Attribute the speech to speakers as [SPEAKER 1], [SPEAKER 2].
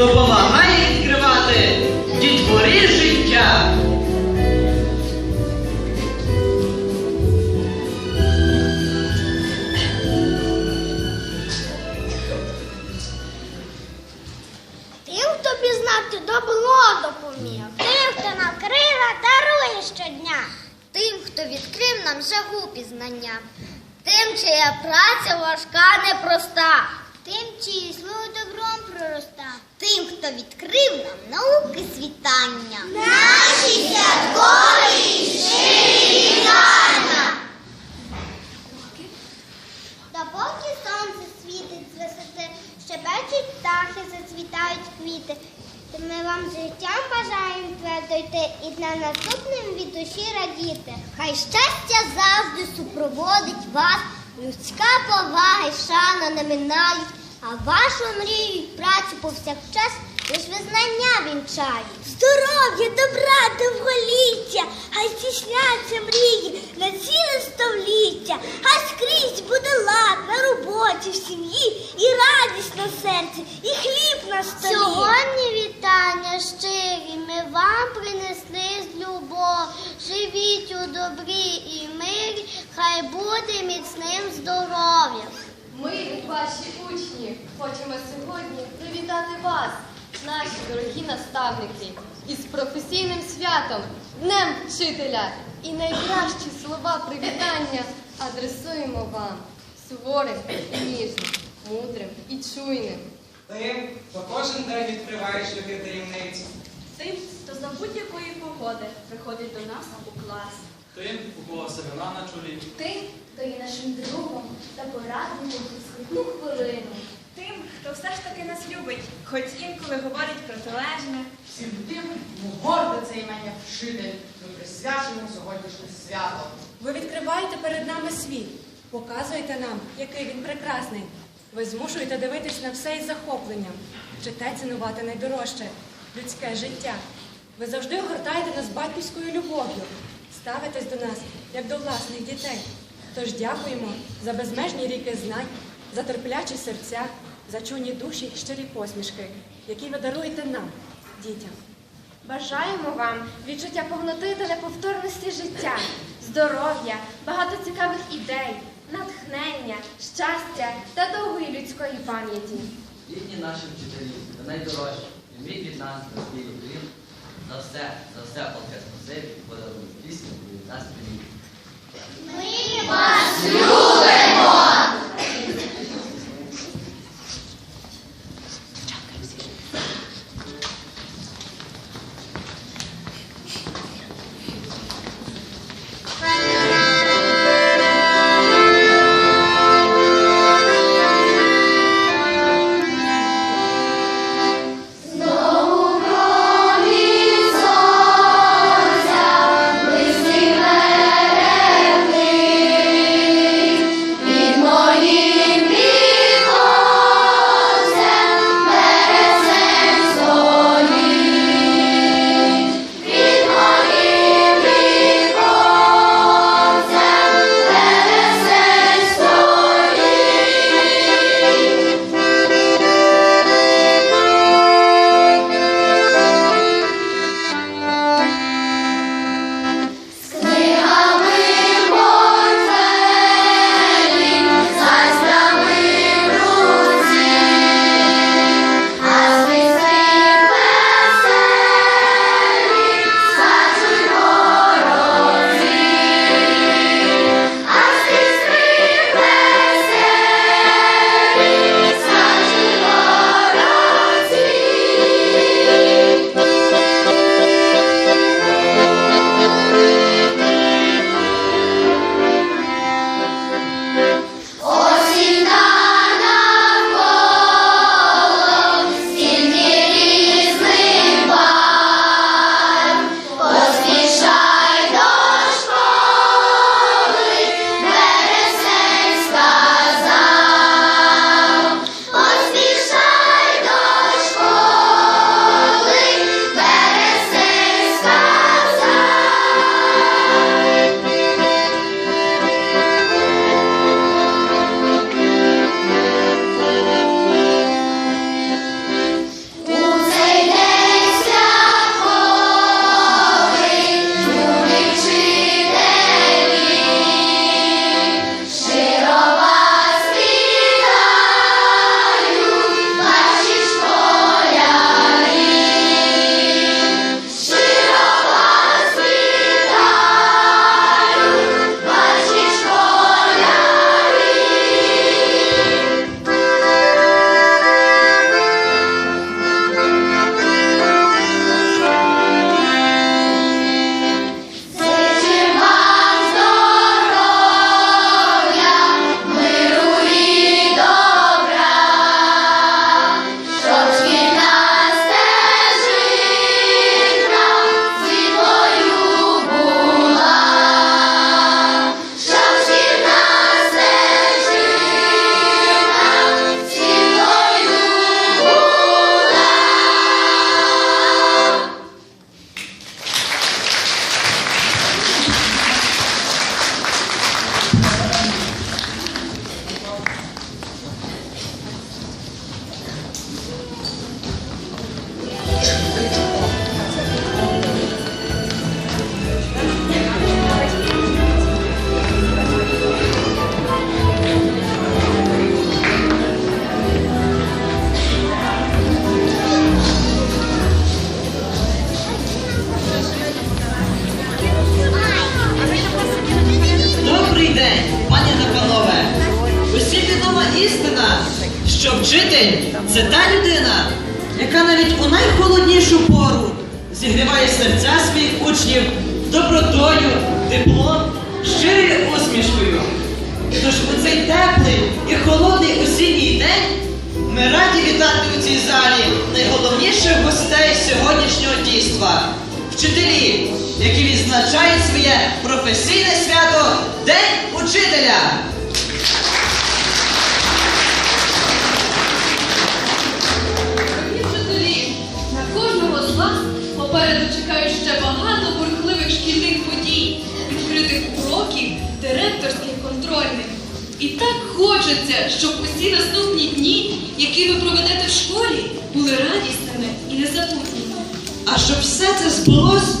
[SPEAKER 1] допомагає відкривати дітвори життя.
[SPEAKER 2] Тим, хто пізнати добро допоміг. Тим, хто нам крила дарує щодня. Тим, хто відкрив нам жагу пізнання. Тим, чия праця важка, непроста. Тим, чиї слово добром пророста. Тим, хто відкрив нам науки світання. Наші святкові вітання. Допоки сонце світить з висоти, щебечуть птахи, зацвітають квіти. Ми вам життям бажаємо твердо йти і на наступним від душі радіти. Хай щастя завжди супроводить вас, людська повага й шана не минають, а вашу мрію й працю повсякчас лиш визнання вінчають. Здоров'я, добра, довголіття, хай здійсняться мрії на ціле століття, хай скрізь буде лад на роботі, в сім'ї, і радість на серці, і хліб на столі. Сьогодні вітання щирі ми вам принесли з любов. Живіть у добрі і мирі, хай буде міцним здоров'ям.
[SPEAKER 3] Ми, ваші учні, хочемо сьогодні привітати вас, наші дорогі наставники, із професійним святом, Днем Вчителя. І найкращі слова привітання адресуємо вам суворим і ніжним, мудрим і чуйним.
[SPEAKER 4] Тим, хто кожен день відкриває шляхи таємниці.
[SPEAKER 5] Тим, хто за будь-якої погоди приходить до нас у клас.
[SPEAKER 6] Тим, у кого семена на чолі,
[SPEAKER 7] Тим, хто є нашим другом та порадником у скрутну хвилину.
[SPEAKER 5] Тим, хто все ж таки нас любить, хоч інколи говорить протилежне.
[SPEAKER 8] Всім тим, кому гордо це імення вчитель, ми присвячуємо сьогоднішнє свято.
[SPEAKER 9] Ви відкриваєте перед нами світ, показуєте нам, який він прекрасний. Ви змушуєте дивитись на все із захопленням, вчите цінувати найдорожче людське життя. Ви завжди огортаєте нас батьківською любов'ю, ставитесь до нас як до власних дітей. Тож дякуємо за безмежні ріки знань, за терплячі серця, за чуйні душі й щирі посмішки, які ви даруєте нам, дітям.
[SPEAKER 3] Бажаємо вам відчуття повноти та неповторності життя, здоров'я, багато цікавих ідей, натхнення, щастя та довгої людської пам'яті.
[SPEAKER 10] Рідні наші вчителі, та найдорожчі, візьміть від нас на свій уклін, за все, за все палке спасибі, подарунок пісню від нас.
[SPEAKER 2] Ми вас любимо!
[SPEAKER 1] Відома істина, що вчитель це та людина, яка навіть у найхолоднішу пору зігріває серця своїх учнів добротою, теплом, щирою усмішкою. Тож у цей теплий і холодний осінній день ми раді вітати у цій залі найголовніших гостей сьогоднішнього дійства вчителі, які відзначають своє професійне свято День учителя.
[SPEAKER 11] Хочеться, щоб усі наступні дні, які ви проведете в школі, були радісними і незабутніми.
[SPEAKER 1] А щоб все це збулось,